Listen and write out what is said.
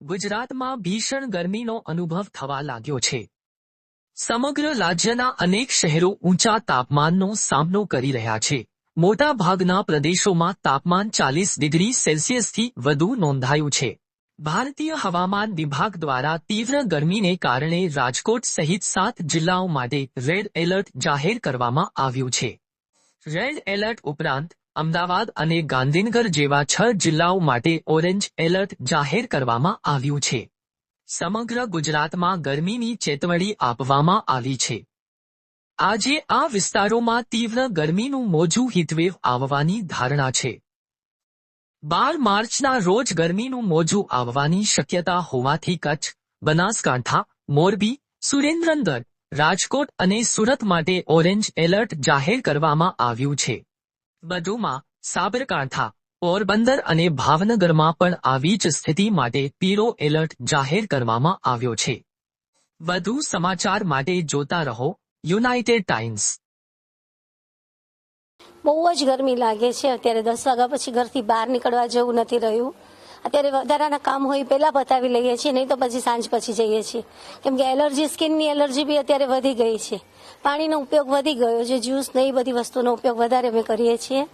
ગુજરાતમાં ભીષણ ગરમીનો અનુભવ થવા લાગ્યો છે. સમગ્ર રાજ્યના અનેક શહેરો ઊંચા તાપમાનનો સામનો કરી રહ્યા છે. મોટા ભાગના પ્રદેશોમાં તાપમાન ચાલીસ ડિગ્રી સેલ્સિયસથી વધુ નોંધાયું છે. ભારતીય હવામાન વિભાગ દ્વારા તીવ્ર ગરમીને કારણે રાજકોટ સહિત સાત જિલ્લાઓ માટે રેડ એલર્ટ જાહેર કરવામાં આવ્યું છે. રેડ એલર્ટ ઉપરાંત અમદાવાદ અને ગાંધીનગર જેવા છ જિલ્લાઓ માટે ઓરેન્જ એલર્ટ જાહેર કરવામાં આવ્યું છે. સમગ્ર ગુજરાતમાં ગરમીની ચેતવણી આપવામાં આવી છે. આજે આ વિસ્તારોમાં તીવ્ર ગરમીનું મોજું હીટવેવ આવવાની ધારણા છે. બાર માર્ચના રોજ ગરમીનું મોજું આવવાની શક્યતા હોવાથી કચ્છ, બનાસકાંઠા, મોરબી, સુરેન્દ્રનગર, રાજકોટ અને સુરત માટે ઓરેન્જ એલર્ટ જાહેર કરવામાં આવ્યું છે. વધુમાં સાબરકાંઠા, પોરબંદર અને ભાવનગરમાં પણ આવી જ સ્થિતિ માટે પીળો એલર્ટ જાહેર કરવામાં આવ્યો છે. વધુ સમાચાર માટે જોતા રહો યુનાઇટેડ ટાઈમ્સ બહુ જ ગરમી લાગે છે. અત્યારે દસ વાગ્યા પછી ઘરથી બહાર નીકળવા જેવું નથી રહ્યું. અત્યારે વધારાના કામ હોય પહેલા પતાવી લઈએ છીએ, નહીં તો પછી સાંજ પછી જઈએ છીએ. કેમ કે એલર્જી, સ્કિનની એલર્જી બી અત્યારે વધી ગઈ છે. પાણીનો ઉપયોગ વધી ગયો છે, જ્યુસ ને એ બધી વસ્તુનો ઉપયોગ વધારે અમે કરીએ છીએ.